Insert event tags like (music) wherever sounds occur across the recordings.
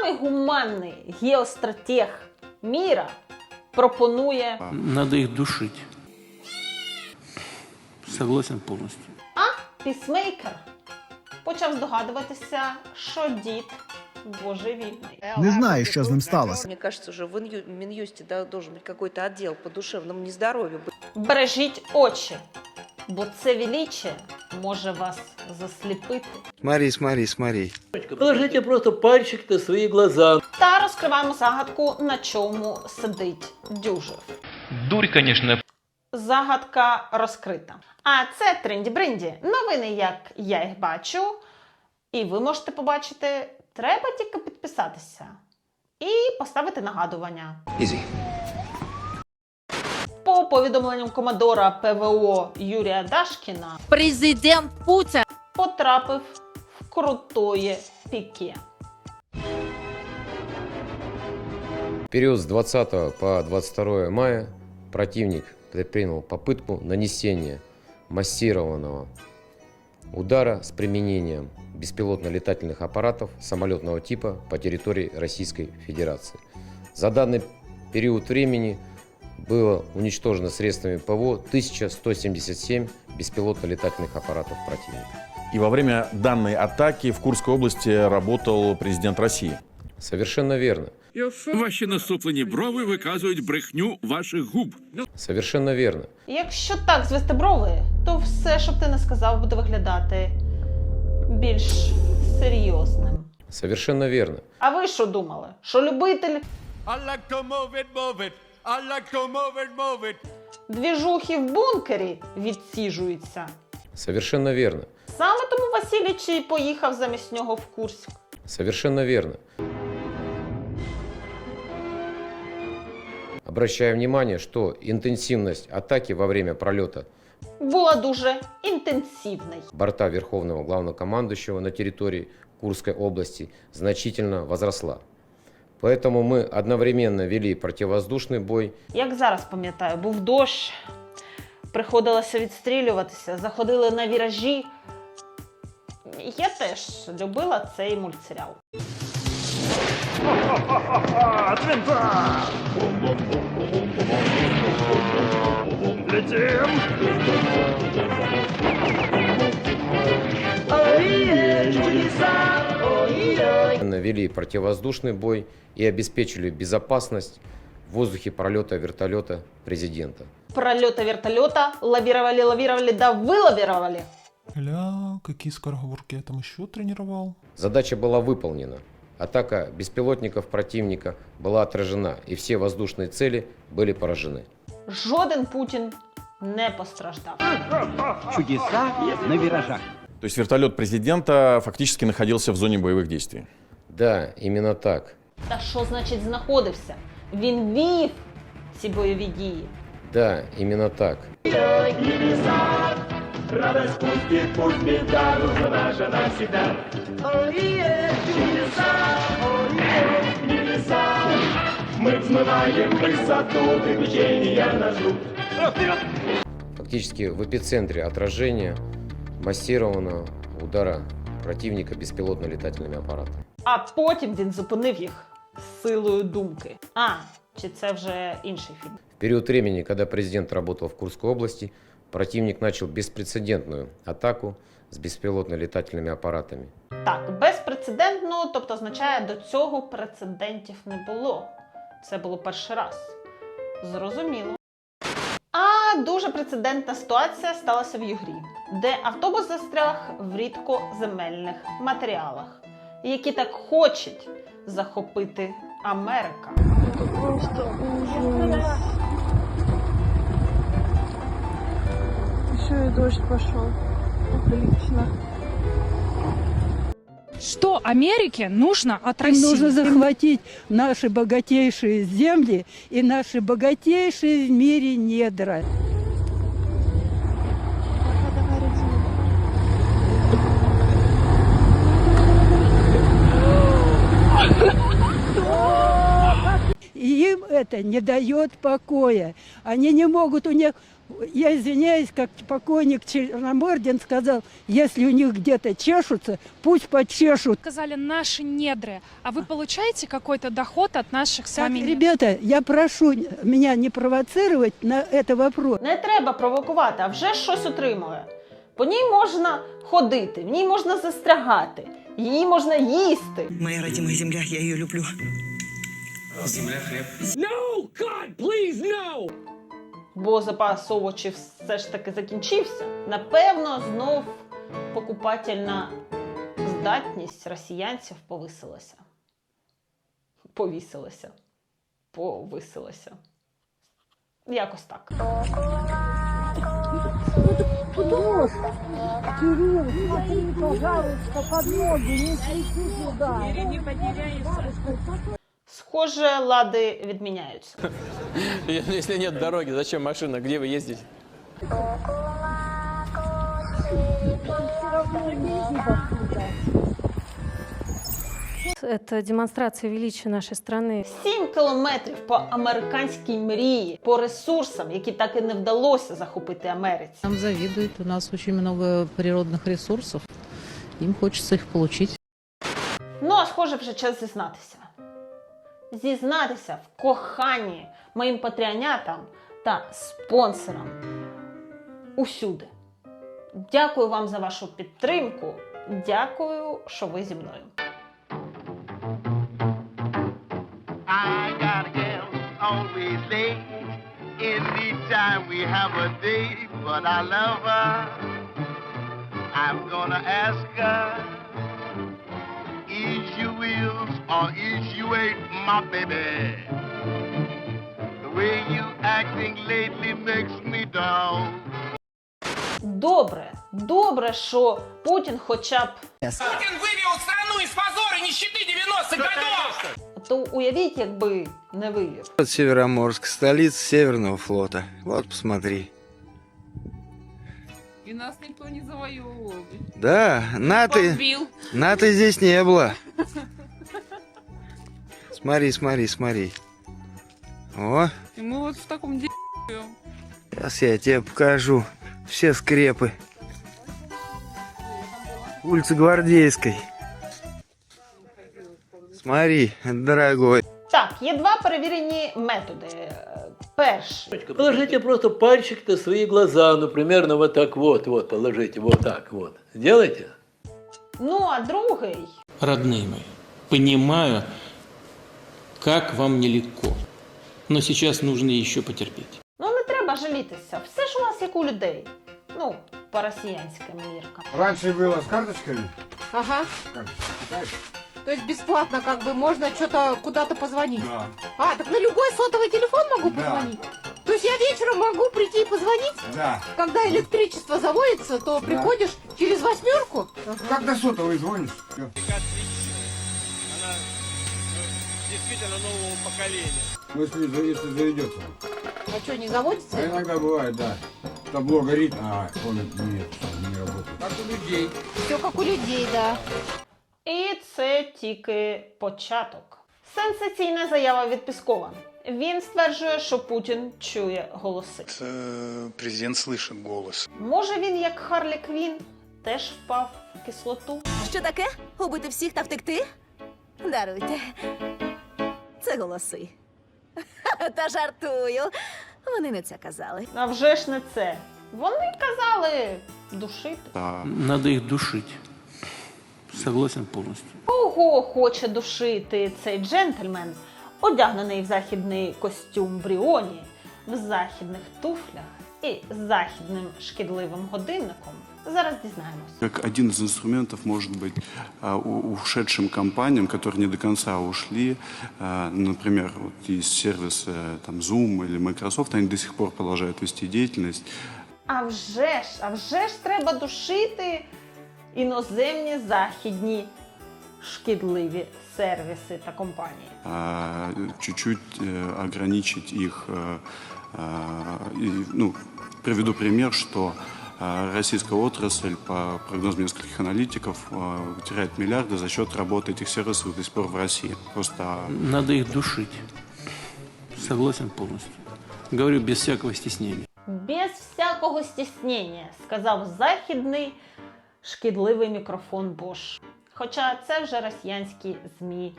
самий гуманний геостратег міра пропонує Надо их душить. Согласен полностью. А пісмейкер почав здогадуватися, що дід божевільний. Не знаю, що з ним сталося. Мне кажется, уже в Иню- Минюсте да, должен быть какой-то отдел по душевному нездоровью. Бережіть очі, бо це величе може вас засліпити. Смотри, смотри, смотри. Положите просто пальчик на свои глаза. Та розкриваємо загадку, на чому сидить дюжев. Дурь, конечно, Загадка розкрита. А це тренді-бринді. Новини, як я їх бачу. І ви можете побачити. Треба тільки підписатися і поставити нагадування. Easy По повідомленням командора ПВО Юрія Дашкіна Президент Путин потрапив в крутоє піке. В период с 20 по 22 мая противник предпринял попытку нанесения массированного удара с применением беспилотно-летательных аппаратов самолетного типа по территории Российской Федерации. За данный период времени было уничтожено средствами ПВО 1177 беспилотно-летательных аппаратов противника. И во время данной атаки в Курской области работал президент России. Совершенно верно. Ваші насуплені брови виказують брехню ваших губ. Совершенно верно. Якщо так звести брови, то все, що б ти не сказав, буде виглядати більш серйозним. Совершенно верно. А ви що думали? Що любитель двіжухи в бункері відсіжується? Совершенно верно. Саме тому Василіч і поїхав замість нього в Курськ. Совершенно верно. Обращаю внимание, что интенсивность атаки во время пролета Була дуже інтенсивною. борта Верховного Главнокомандующего на территории Курской области значительно возросла. Поэтому мы одновременно вели противовоздушный бой Як зараз пам'ятаю, був дощ, приходилося відстрілюватися, заходили на віражі. Я теж любила цей мультсеріал. Вели противовоздушный бой и обеспечили безопасность в воздухе пролета вертолета президента. Прольоти вертольота лавировали, лавировали, да вылавировали. Ля, какие скороговорки я там еще тренировал. Задача была выполнена. Атака беспилотников противника была отражена, и все воздушные цели были поражены. Жоден Путін не постраждав. Чудеса на виражах. То есть вертолет президента фактически находился в зоне боевых действий. Да, именно так. Та що значить знаходився? Він вів ці бойові дії. Да, именно так. Фактически в эпицентре отражения массированного удара противника беспилотно-летательными аппаратами. А потім він зупинив їх силою думки. А, чи це вже інший фільм? В период времени, когда президент работал в Курской области, противник начал беспрецедентную атаку с беспилотно-летательными аппаратами. Так, безпрецедентно, тобто означає, до цього прецедентів не було. Це було перший раз. Зрозуміло. А дуже прецедентна ситуація сталася в Югрі, де автобус застряг в рідкоземельних матеріалах, які так хочуть захопити Америка. Еще и дождь пошел. Отлично. Что Америке нужно от России? Нужно захватить наши богатейшие земли и наши богатейшие в мире недра. это не дает покоя. Они не могут, у них Я извиняюсь, как покойник Черномордин сказал, если у них где-то чешутся, пусть почешут. Сказали наши недры. А вы получаете какой-то доход от наших с вами Так, недр? ребята, я прошу меня не провоцировать на это вопрос. Не треба провокувати, а вже ж щось отримує. По ній можна ходити, в ній можна застрягати, її можна їсти. Моя родимая земля, я ее люблю. бо запас овочів все ж таки закінчився. Напевно, знов покупательна здатність росіянців повисилася. Повісилася. Повисилася. Якось так. Схоже, лади відміняються. Если (laughs) нет дороги, зачем машина? Где вы ездите? Это демонстрация величия нашей страны. 7 кілометрів по американській мрії, по ресурсам, які так і не вдалося захопити Америці. Нам завидуют, у нас очень много природных ресурсов. Им хочется их получить. Ну, а схоже, вже час зізнатися. Зізнатися в коханні моїм патріонятам та спонсорам усюди. Дякую вам за вашу підтримку. Дякую, що ви зі мною. I got a always late. Anytime we have a date, but I love her. I'm gonna ask her, you wheels or is you ain't my baby? The way you acting lately makes me down. Добре, добре, що Путін хоча б. Путин вывел страну из позора нищеты 90-х годов! То уявіть, якби не вивів. Вот Североморск, столица Северного флота. Вот, посмотри. И нас никто не завоевывал. Да, НАТО, НАТО здесь не было. Смотри, смотри, смотри. О, И мы вот в таком деле. сейчас я тебе покажу все скрепы. Улица Гвардейской. Смотри, дорогой. Так, є два перевірені методи. Е, Перший Положите просто пальчик на свои глаза, ну, примерно вот так вот, вот, положите, вот так вот. Сделайте. Ну, а другий Родные мои, понимаю, как вам нелегко. Но сейчас нужно еще потерпеть. ну не треба жалітися. Все ж у нас як у людей. Ну, по росіянським міркам. Раньше было с карточками. Ага. То есть бесплатно как бы можно что-то куда-то позвонить. Да. А, так на любой сотовый телефон могу Да. позвонить? То есть я вечером могу прийти и позвонить? Да. Когда электричество заводится, то приходишь через восьмерку? Как до сотовой звонишь? Ну, если, если заведется. А что, не заводится? А иногда бывает, да. Табло горит, а он нет, не работает. Как у людей. Все как у людей, да. І це тільки початок. Сенсаційна заява від Піскова. Він стверджує, що Путін чує голоси. Президент слышит голос. Може він, як Харлі Квін, теж впав в кислоту? Що таке? Убити всіх та втекти? Даруйте. Це голоси. (laughs) Та жартую. Вони не це казали. А вже ж не це. Вони казали душити. Надо их душить. Согласен полностью. Кого хоче душити цей джентльмен, одягнений в західний костюм Бріоні, в західних туфлях і західним шкідливим годинником? Зараз дізнаємось. Как один из инструментов может быть а, у- ушедшим компаниям, которые не до конца ушли, а, например, вот есть сервисы там Zoom или Microsoft, они до сих пор продолжают вести деятельность. А вже ж, а вже ж треба душити іноземні західні шкідливі сервіси та компанії. а, чуть-чуть э, ограничить их. э, а, и, ну, приведу пример, что а, российская отрасль, по прогнозам нескольких аналитиков, а, теряет миллиарды за счет работы этих сервисов до сих пор в России. Просто Надо их душить. Согласен полностью. Говорю без всякого стеснения. без всякого стіснення, сказав західний шкідливий мікрофон Бош. Хоча це вже росіянські ЗМІ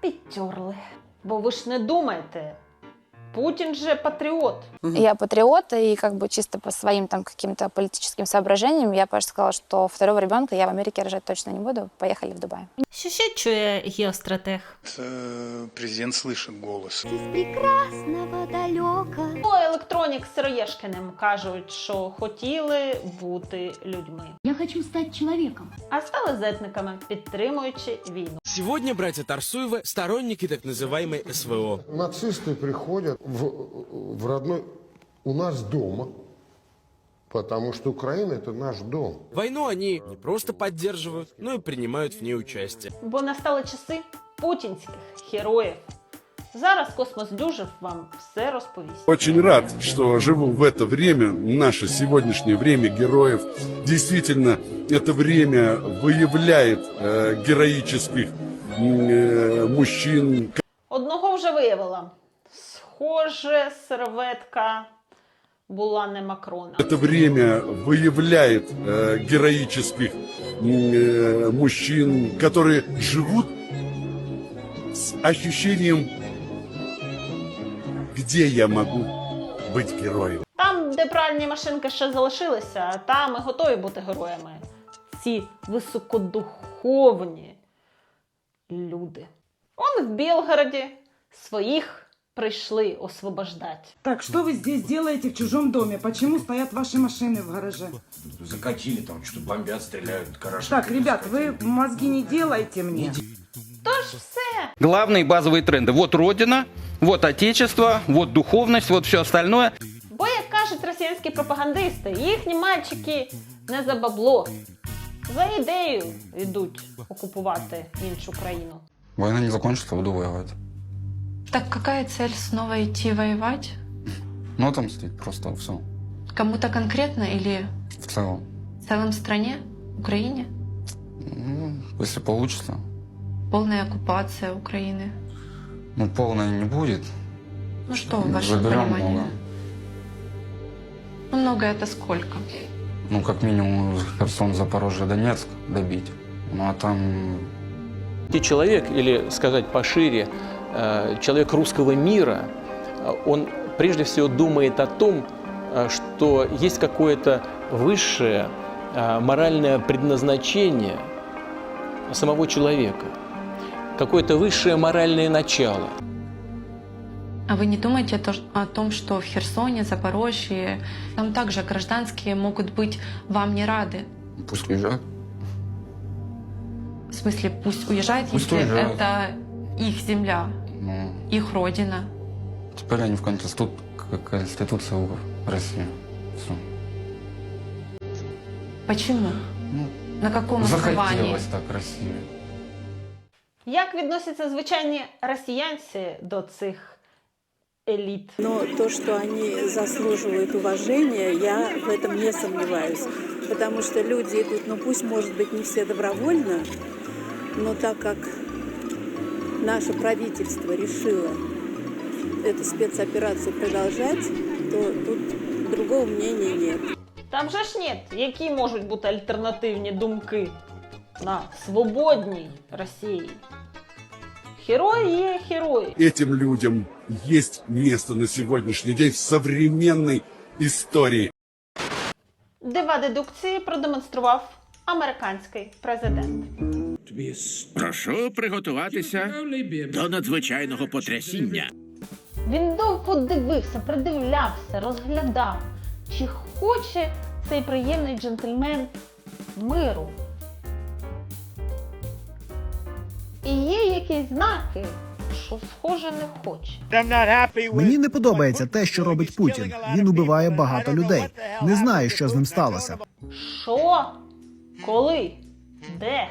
підтерли. Бо ви ж не думаєте, Путін же патріот. Я патриот, и как бы чисто по своим там каким-то политическим соображениям я просто сказала, что второго ребенка я в Америке рожать точно не буду. Поехали в Дубай. Що ще чує геостратег? Президент слышит голос. По електронік Сироєшкиним кажуть, що хотіли бути людьми. Я хочу стати чоловіком. А стали зетниками, підтримуючи війну. Сегодня братья Тарсуевы сторонники так называемой СВО. Нацисты приходят в, в родной у нас дома, потому что Украина это наш дом. Войну они не просто поддерживают, но и принимают в ней участие. Бо настали часи путінських героїв. Зараз космос дюжев вам все розповість. Очень рад, что живу в это время, наше сегодняшнее время героев. Действительно, это время выявляет э, героических э, мужчин, Одного вже виявила. Схоже, серветка була не Макрона. Это время выявляет э, героических э, мужчин, которые живут с ощущением, где я могу быть героем. Там, де пральні машинки ще залишилися, там і готові бути героями. Ці високодуховні люди. Он в Білгороді своїх прийшли освобождати. Так, что вы здесь делаете в чужом доме? Почему стоят ваши машины в гараже? Закатили там, что бомбят, стреляют, гараж. Так, ребят, вы мозги не делайте мне. Тож все. Главные базовые тренды. Вот Родина, вот Отечество, вот духовность, вот все остальное. Бо, як кажуть росіянські пропагандисти, їхні мальчики не за бабло. За ідею йдуть окупувати іншу країну. Война не закончится, буду воевать. Так какая цель снова идти воевать? Ну, отомстить просто все. Кому-то конкретно или В целом. в целом стране? Украине? Ну, если получится. Полная оккупация Украины. Ну, полной не будет. Ну что, в вашем Заберем понимании? много. Ну, много это сколько? Ну, как минимум, Херсон, Запорожье, Донецк добить. Ну, а там И человек, или сказать пошире, человек русского мира, э, он прежде всего думает о том, э, что есть какое-то высшее э, моральное предназначение самого человека, какое-то высшее моральное начало. А вы не думаете о том, что в Херсоне, Запорожье, там также гражданские могут быть вам не рады? пусть уезжают. В смысле, пусть уезжают, Пусть если уезжают. это их земля, Ну, их родина. теперь они в конститут, к- Конституции в России. Все. Почему? Ну, На каком основании? захотелось так России. Як відносяться звичайні росіянці до цих еліт? Но то, что они заслуживают уважения, я в этом не сомневаюсь. Потому что люди идут, ну пусть, может быть, не все добровольно, но так как наше правительство решило эту спецоперацию продолжать, то тут другого мнения нет. Там же ж нет, які можуть бути альтернативні думки на свободній Росії. Герої є герої. Этим людям есть место на сегодняшний день в современной истории. Дива дедукції продемонстрував американський президент. Прошу приготуватися до надзвичайного потрясіння. Він довго дивився, придивлявся, розглядав, чи хоче цей приємний джентльмен миру. І є якісь знаки, що схоже не хоче. Мені не подобається те, що робить Путін. Він убиває багато людей. Не знаю, що з ним сталося. Що? Коли? Де?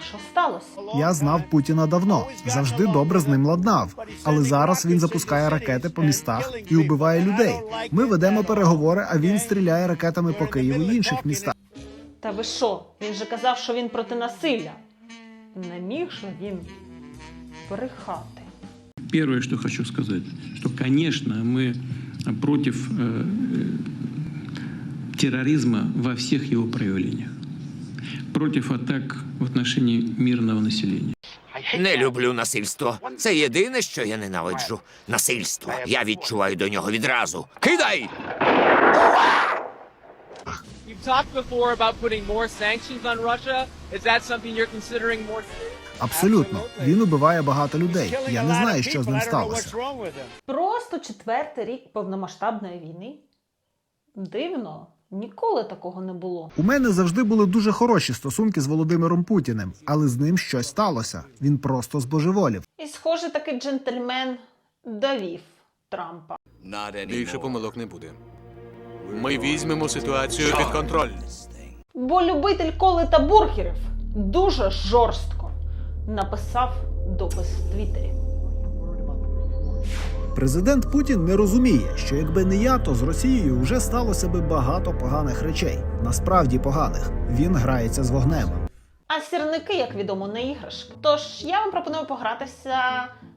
А що сталося? Я знав Путіна давно, завжди добре з ним ладнав. Але зараз він запускає ракети по містах і убиває людей. Ми ведемо переговори, а він стріляє ракетами по Києву і інших містах. Та ви що? Він же казав, що він проти насилля. Не міг же він брехати. Первое, что хочу сказать, что, конечно, мы против э, терроризма во всех его проявлениях, против атак в отношении мирного населения. Не люблю насильство. Це єдине, що я ненавиджу. Насильство. Я відчуваю до нього відразу. Кидай! You've talked before about putting more sanctions on Russia. Is that something you're considering more Абсолютно. Він убиває багато людей. Я не знаю, що з ним сталося. Просто четвертий рік повномасштабної війни. Дивно, ніколи такого не було. У мене завжди були дуже хороші стосунки з Володимиром Путіним, але з ним щось сталося. Він просто збожеволів. І, схоже, такий джентльмен довів Трампа. Більше помилок не буде. Ми візьмемо ситуацію під контроль. Бо любитель коли та бургерів дуже жорстко написав допис в Твіттері. Президент Путін не розуміє, що якби не я, то з Росією вже сталося би багато поганих речей. Насправді поганих. Він грається з вогнем. А сірники, як відомо, не іграшки. Тож я вам пропоную погратися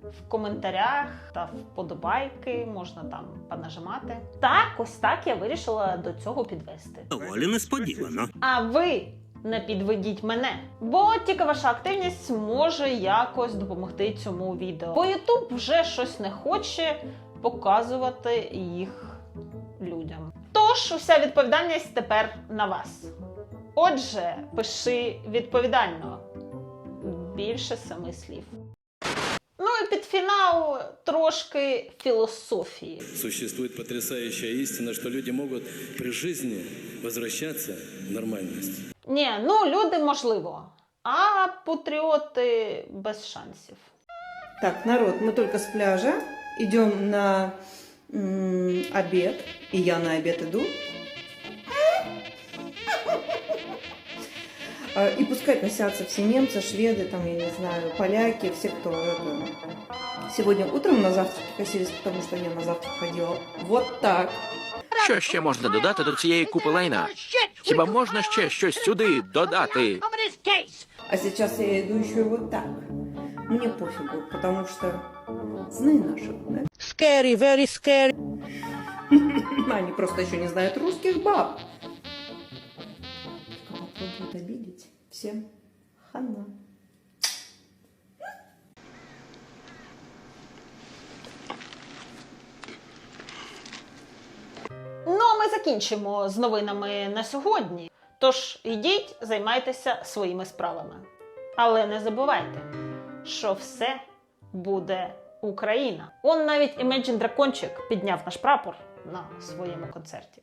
в коментарях та вподобайки, можна там понажимати. Так, ось так я вирішила до цього підвести. Доволі несподівано. А ви не підведіть мене, бо тільки ваша активність може якось допомогти цьому відео. Бо Ютуб вже щось не хоче показувати їх людям. Тож уся відповідальність тепер на вас. Отже, пиши відповідально більше семи слів. Ну і під фінал трошки філософії. Существует потрясающая истина, что люди могут при жизни возвращаться в нормальность. Ні, ну люди можливо, а патріоти без шансів. Так, народ, мы только с пляжа идем на м, обед, и я на обед иду. А, И пускай косятся все немцы, шведы, там, я не знаю, поляки, все, кто это... Сегодня утром на завтрак косились, потому что я на завтрак ходила. Вот так. Що ще можна додати до цієї купи лайна? Хіба можна ще щось сюди додати? А сейчас я иду еще и вот так. Мне пофигу, потому что сны наши, да? Scary, very scary. (laughs) Они просто еще не знают русских баб. Кого обидеть, всем хана. Ну, а ми закінчимо з новинами на сьогодні. Тож йдіть, займайтеся своїми справами. Але не забувайте, що все буде Україна. Он навіть Imagine Дракончик підняв наш прапор на своєму концерті.